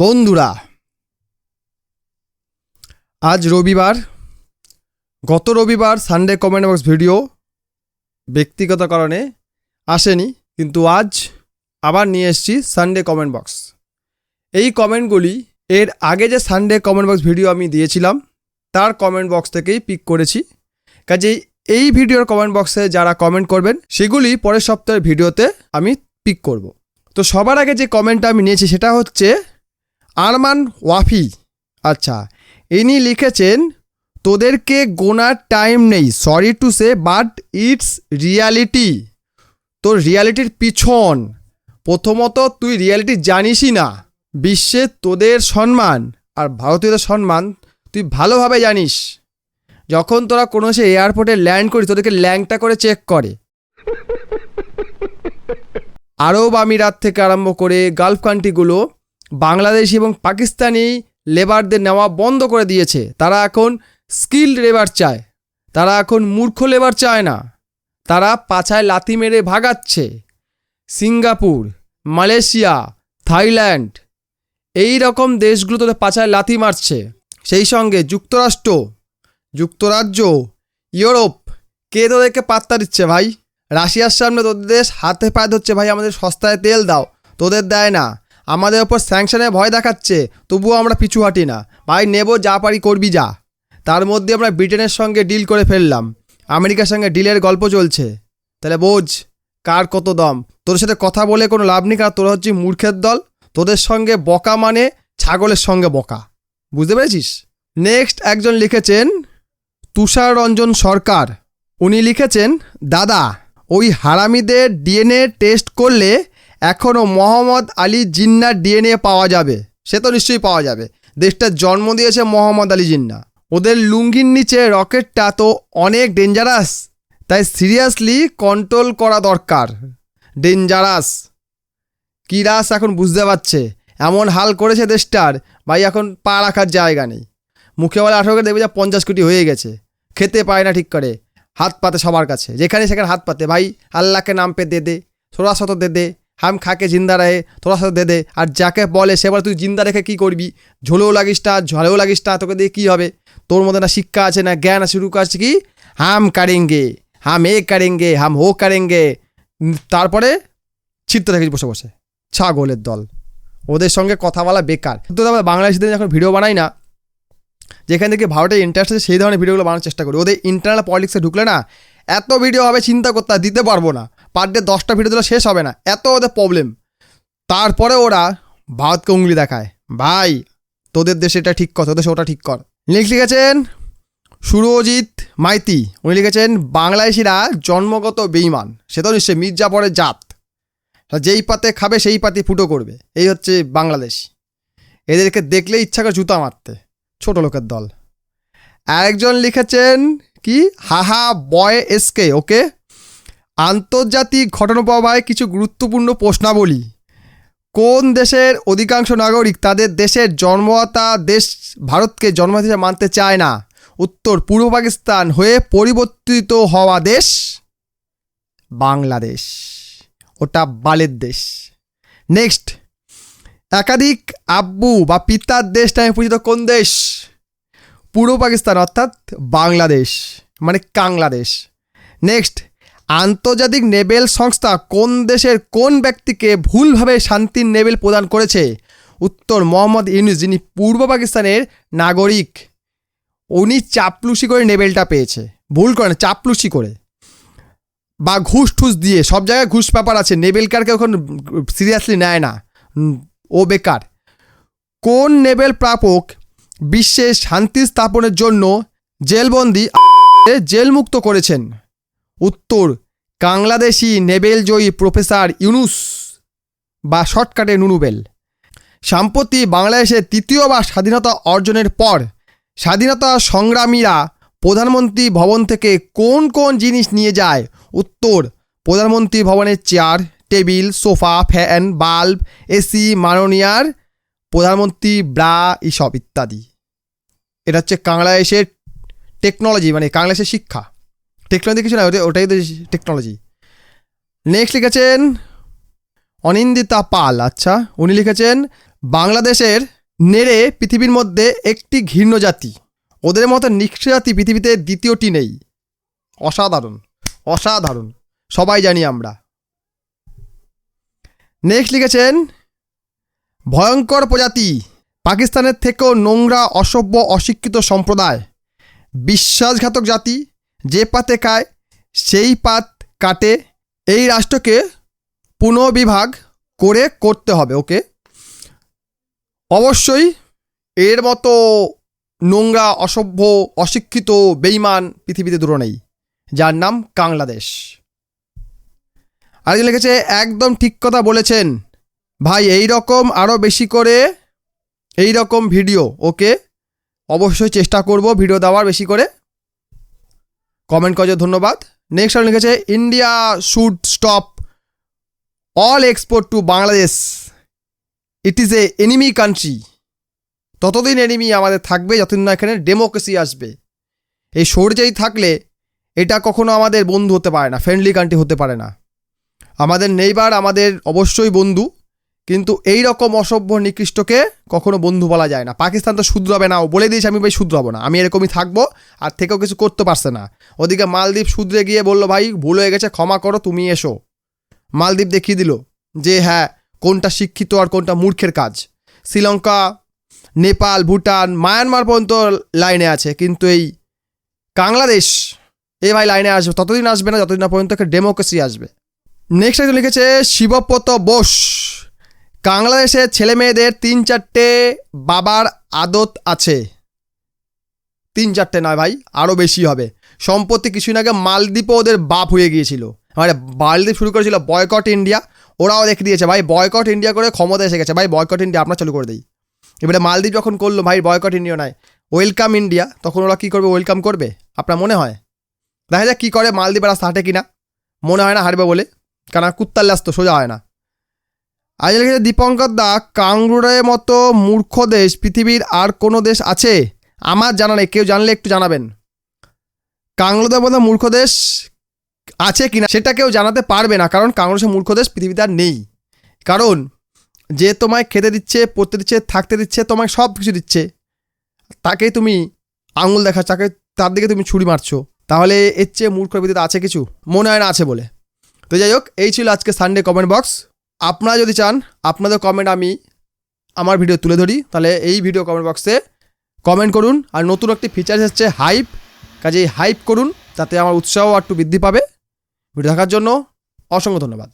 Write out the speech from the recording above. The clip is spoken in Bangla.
বন্ধুরা, আজ রবিবার, গত রবিবার সানডে কমেন্ট বক্স ভিডিও ব্যক্তিগত কারণে আসেনি, কিন্তু আজ আবার নিয়ে এসেছি সানডে কমেন্ট বক্স এই কমেন্টগুলি এর আগে যে সানডে কমেন্ট বক্স ভিডিও আমি দিয়েছিলাম, তার কমেন্ট বক্স থেকেই পিক করেছি। কাজেই এই ভিডিওর কমেন্ট বক্সে যারা কমেন্ট করবেন, সেগুলি পরের সপ্তাহের ভিডিওতে আমি পিক করব। তো সবার আগে যে কমেন্টটা আমি নিয়েছি, সেটা হচ্ছে আরমান ওয়াফি। আচ্ছা ইনি লিখেছেন, তোদেরকে গোনার টাইম নেই। Sorry to say but it's reality তোর রিয়ালিটির পিছন। প্রথমত, তুই রিয়ালিটি জানিসই না। বিশ্বে তোদের সম্মান, আর ভারতীয়দের সম্মান তুই ভালোভাবে জানিস। যখন তোরা কোনো সে এয়ারপোর্টে ল্যান্ড করিস, তোদেরকে ল্যাংটা করে চেক করে। আরব আমিরাত থেকে আরম্ভ করে গালফ কান্ট্রিগুলো বাংলাদেশি এবং পাকিস্তানি লেবারদের নেওয়া বন্ধ করে দিয়েছে। তারা এখন স্কিল্ড লেবার চায়। তারা এখন মূর্খ লেবার চায় না। তারা পাছায় লাথি মেরে ভাগাচ্ছে। সিঙ্গাপুর, মালয়েশিয়া, থাইল্যান্ড এই রকম দেশগুলো তোদের পাছায় লাথি মারছে। সেই সঙ্গে যুক্তরাষ্ট্র, যুক্তরাজ্য, ইউরোপ, কে তোদেরকে পাত্তা দিচ্ছে ভাই? রাশিয়ার সামনে তোদের দেশ হাতে পায়ে ধরছে ভাই, আমাদের সস্তায় তেল দাও। তোদের দেয় না। আমাদের ওপর স্যাংশনে ভয় দেখাচ্ছে, তবুও আমরা পিছু হাঁটি না। ভাই, নেব যা পারি করবি যা। তার মধ্যে আমরা ব্রিটেনের সঙ্গে ডিল করে ফেললাম। আমেরিকার সঙ্গে ডিলের গল্প চলছে। তাহলে বোঝ, কার কত দম? তোর সাথে কথা বলে কোনো লাভ নেই, কারণ তোরা হচ্ছে মূর্খের দল। তোদের সঙ্গে বকা মানে ছাগলের সঙ্গে বকা। বুঝতে পেরেছিস? নেক্সট একজন লিখেছেন তুষার রঞ্জন সরকার। উনি লিখেছেন, দাদা, ওই হারামিদের ডিএনএ টেস্ট করলে এখনও মোহাম্মদ আলী জিন্নার ডিএনএ পাওয়া যাবে, সে তো নিশ্চয়ই পাওয়া যাবে। দেশটার জন্ম দিয়েছে মোহাম্মদ আলী জিন্না। ওদের লুঙ্গির নিচে রকেটটা তো অনেক ডেঞ্জারাস তাই সিরিয়াসলি কন্ট্রোল করা দরকার। ডেঞ্জারাস কী রাস এখন বুঝতে পারছে, এমন হাল করেছে দেশটার, ভাই এখন পা রাখার জায়গা নেই। মুখে বলে আঠারো দেখবে যা পঞ্চাশ কোটি হয়ে গেছে, খেতে পায় না ঠিক করে, হাত পাতে সবার কাছে, যেখানে সেখানে হাত পাতে, ভাই আল্লাহকে নাম পে দে দে থোড়া শত দে দে হাম খাকে জিন্দা রাহে, তোরা সাথে দে দে। আর যাকে বলে সে বলে, তুই জিন্দা রেখে কী করবি? ঝোলেও লাগিস না, ঝলেও লাগিস না, তোকে দিয়ে কী হবে? তোর মধ্যে না শিক্ষা আছে, না জ্ঞান আছে শুরু করছে কি? হাম কারেঙ্গে, হাম এ কারেঙ্গে, হাম হো কারেঙ্গে। তারপরে ছিটতে থাকিস বসে বসে, ছাগলের দল। ওদের সঙ্গে কথা বলা বেকার। তো আমরা বাংলাদেশিদের যখন ভিডিও বানাই না, যেখান থেকে ভারতের ইন্টারেস্ট আছে, সেই ধরনের ভিডিওগুলো বানানোর চেষ্টা করি। ওদের ইন্টারনাল পলিটিক্সে ঢুকলে না, এত ভিডিও হবে, চিন্তা করতে দিতে পারব না। পার ডে দশটা ভিডিও দিলে শেষ হবে না। এত ওদের প্রবলেম তারপরে ওরা ভারতকে উঙ্গলি দেখায়। ভাই, তোদের দেশে এটা ঠিক কর, তোদের দেশে ওটা ঠিক কর। লিখ লিখেছেন সুরজিৎ মাইতি। উনি লিখেছেন বাংলাদেশিরা জন্মগত বেইমান। সে তো নিশ্চয়ই মির্জাপরের জাত। যেই পাতে খাবে, সেই পাতে ফুটো করবে। এই হচ্ছে বাংলাদেশ। এদেরকে দেখলে ইচ্ছা করে জুতা মারতে। ছোট লোকের দল। আরেকজন লিখেছেন, কি? হাহা, বয় এসকে ওকে? আন্তর্জাতিক ঘটনাপ্রবাহে কিছু গুরুত্বপূর্ণ প্রশ্নাবলী। কোন দেশের অধিকাংশ নাগরিক তাদের দেশের জন্মদাতা দেশ ভারতকে জন্মদাতা হিসেবে মানতে চায় না? উত্তর, পূর্ব পাকিস্তান হয়ে পরিবর্তিত হওয়া দেশ বাংলাদেশ। ওটা বালের দেশ। নেক্সট, একাধিক আব্বু বা পিতার দেশ নামে পরিচিত কোন দেশ? পূর্ব পাকিস্তান, অর্থাৎ বাংলাদেশ মানে কাংলাদেশ। নেক্সট আন্তর্জাতিক নেবেল সংস্থা কোন দেশের কোন ব্যক্তিকে ভুলভাবে শান্তির নেবেল প্রদান করেছে? উত্তর মোহাম্মদ ইউনুস যিনি পূর্ব পাকিস্তানের নাগরিক উনি চাপলুসি করে নেবেলটা পেয়েছে। ভুল করে না, চাপলুসি করে। বা ঘুষ ঠুস দিয়ে সব জায়গায় ঘুষ ব্যাপার আছে নেবেল নেবেলকারকে এখন সিরিয়াসলি নেয় না। ও বেকার। কোন নেবেল প্রাপক বিশ্বে শান্তি স্থাপনের জন্য জেলবন্দি জেলমুক্ত করেছেন? উত্তর, বাংলাদেশি নেবেল জয়ী প্রফেসর ইউনুস বা শর্টকাটে নুনুবেল। সম্প্রতি বাংলাদেশের তৃতীয়বার স্বাধীনতা অর্জনের পর স্বাধীনতা সংগ্রামীরা প্রধানমন্ত্রী ভবন থেকে কোন কোন জিনিস নিয়ে যায়? উত্তর, প্রধানমন্ত্রী ভবনের chair, table, sofa, fan, bulb, AC, মাননীয়ার, প্রধানমন্ত্রী ব্রা এইসব ইত্যাদি। এটা হচ্ছে বাংলাদেশের টেকনোলজি মানে বাংলাদেশের শিক্ষা। টেকনোলজি কিছু না ওটাই তো টেকনোলজি নেক্সট লিখেছেন অনিন্দিতা পাল আচ্ছা উনি লিখেছেন, বাংলাদেশের নেড়ে পৃথিবীর মধ্যে একটি ঘৃণ্য জাতি। ওদের মতো নিঃস্ব জাতি পৃথিবীতে দ্বিতীয়টি নেই। অসাধারণ অসাধারণ। সবাই জানি আমরা। নেক্সট লিখেছেন, ভয়ঙ্কর প্রজাতি, পাকিস্তানের থেকেও নোংরা, অসভ্য, অশিক্ষিত সম্প্রদায়। বিশ্বাসঘাতক জাতি যে পাতে খায়, সেই পাত কাটে। এই রাষ্ট্রকে পুনর্বিভাগ করে করতে হবে, ওকে? অবশ্যই এর মতো নোংরা, অসভ্য, অশিক্ষিত বেইমান পৃথিবীতে দূর নেই, যার নাম বাংলাদেশ। আর লিখেছে, একদম ঠিক কথা বলেছেন। ভাই, এই রকম আরও বেশি করে এই রকম ভিডিও, ওকে? অবশ্যই চেষ্টা করব ভিডিও দেওয়ার বেশি করে। কমেন্ট করার ধন্যবাদ। নেক্সট আর লিখেছে India should stop all export to Bangladesh it is a enemy country ততদিন এনিমি আমাদের থাকবে, যতদিন না এখানে ডেমোক্রেসি আসবে। এই সৌর্যেই থাকলে এটা কখনো আমাদের বন্ধু হতে পারে না ফ্রেন্ডলি কান্ট্রি হতে পারে না। আমাদের নেইবার আমাদের অবশ্যই বন্ধু। কিন্তু এই রকম অসভ্য নিকৃষ্টকে কখনো বন্ধু বলা যায় না। পাকিস্তান তো শুধরাবে না, ও বলে দিয়েছে আমি ভাই শুধরাবো না। আমি এরকমই থাকব, আর থেকেও কিছু করতে পারছে না। ওদিকে মালদ্বীপ শুধরে গিয়ে বলল, ভাই, ভুল হয়ে গেছে, ক্ষমা করো, তুমি এসো। মালদ্বীপ দেখিয়ে দিল যে হ্যাঁ কোনটা শিক্ষিত আর কোনটা মূর্খের কাজ। শ্রীলঙ্কা, নেপাল, ভুটান, মায়ানমার পর্যন্ত লাইনে আছে, কিন্তু এই বাংলাদেশ, এ ভাই লাইনে আসবে, ততদিন আসবে না, যতদিন না পর্যন্ত ডেমোক্রেসি আসবে। নেক্সট একজন লিখেছে, শিবপ্রত বোস। বাংলাদেশের ছেলে মেয়েদের তিন চারটে বাবার আদত আছে। তিন চারটে নয় ভাই আরও বেশি হবে। সম্পত্তি কিছুদিন আগে মালদ্বীপও ওদের বাপ হয়ে গিয়েছিল। মানে মালদ্বীপ শুরু করেছিল বয়কট ইন্ডিয়া। ওরাও রেখে দিয়েছে, ভাই, বয়কট ইন্ডিয়া করে ক্ষমতা এসে গেছে। ভাই, বয়কট ইন্ডিয়া আপনার চালু করে দিই। এবারে মালদ্বীপ যখন করল, ভাই, বয়কট ইন্ডিয়া নয়, ওয়েলকাম ইন্ডিয়া। তখন ওরা কী করবে, ওয়েলকাম করবে? আপনার মনে হয়? দেখা যাক কী করে মালদ্বীপের রাস্তা হাঁটে কিনা। মনে হয় না হারবে বলে, কারণ কুত্তার লাস তো সোজা হয় না। আজ লিখেছে, দীপঙ্কর দা, কাংরুরের মতো মূর্খ দেশ পৃথিবীর আর কোনো দেশ আছে? আমার জানা নেই, কেউ জানলে একটু জানাবেন। কাংরুদের মতো মূর্খ দেশ আছে কিনা, সেটা কেউ জানাতে পারবে না, কারণ কাংরুসের মূর্খ দেশ পৃথিবীতে আর নেই। কারণ, যে তোমায় খেতে দিচ্ছে পড়তে দিচ্ছে, থাকতে দিচ্ছে, তোমায় সব কিছু দিচ্ছে, তাকেই তুমি আঙুল দেখা তাকে, তার দিকে তুমি ছুরি মারছো, তাহলে এর চেয়ে মূর্খ পৃথিবীতে আছে কিছু? মনে হয় না আছে বলে। তো যাই হোক, এই ছিল আজকে সানডে কমেন্ট বক্স আপনারা যদি চান, আপনাদের কমেন্ট আমি আমার ভিডিও তুলে ধরি, তাহলে এই ভিডিও কমেন্ট বক্সে কমেন্ট করুন। আর নতুন একটি ফিচার হচ্ছে হাইপ কাজে হাইপ করুন তাতে আমার উৎসাহ একটু বৃদ্ধি পাবে। ভিডিও দেখার জন্য অসংখ্য ধন্যবাদ।